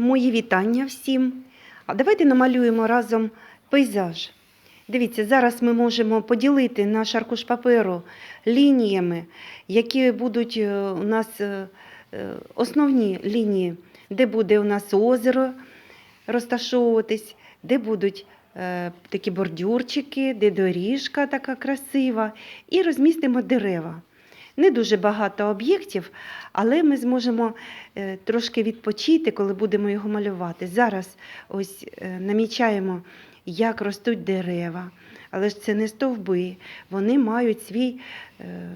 Мої вітання всім. А давайте намалюємо разом пейзаж. Дивіться, зараз ми можемо поділити наш аркуш паперу лініями, які будуть е, у нас е, е, основні лінії, де буде у нас озеро розташовуватись, де будуть такі бордюрчики, де доріжка така красива, і розмістимо дерева. Не дуже багато об'єктів, але ми зможемо е, трошки відпочити, коли будемо його малювати. Зараз ось е, намічаємо, як ростуть дерева, але ж це не стовби, вони мають свій е,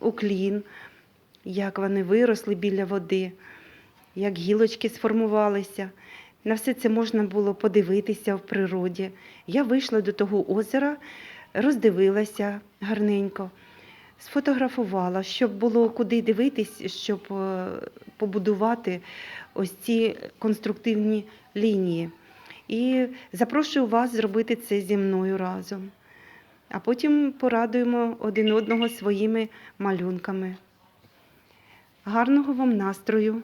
уклін, як вони виросли біля води, як гілочки сформувалися. На все це можна було подивитися в природі. Я вийшла до того озера, роздивилася гарненько сфотографувала, щоб було куди дивитись, щоб е, побудувати ось ці конструктивні лінії. І запрошую вас зробити це зі мною разом. А потім порадуємо один одного своїми малюнками. Гарного вам настрою!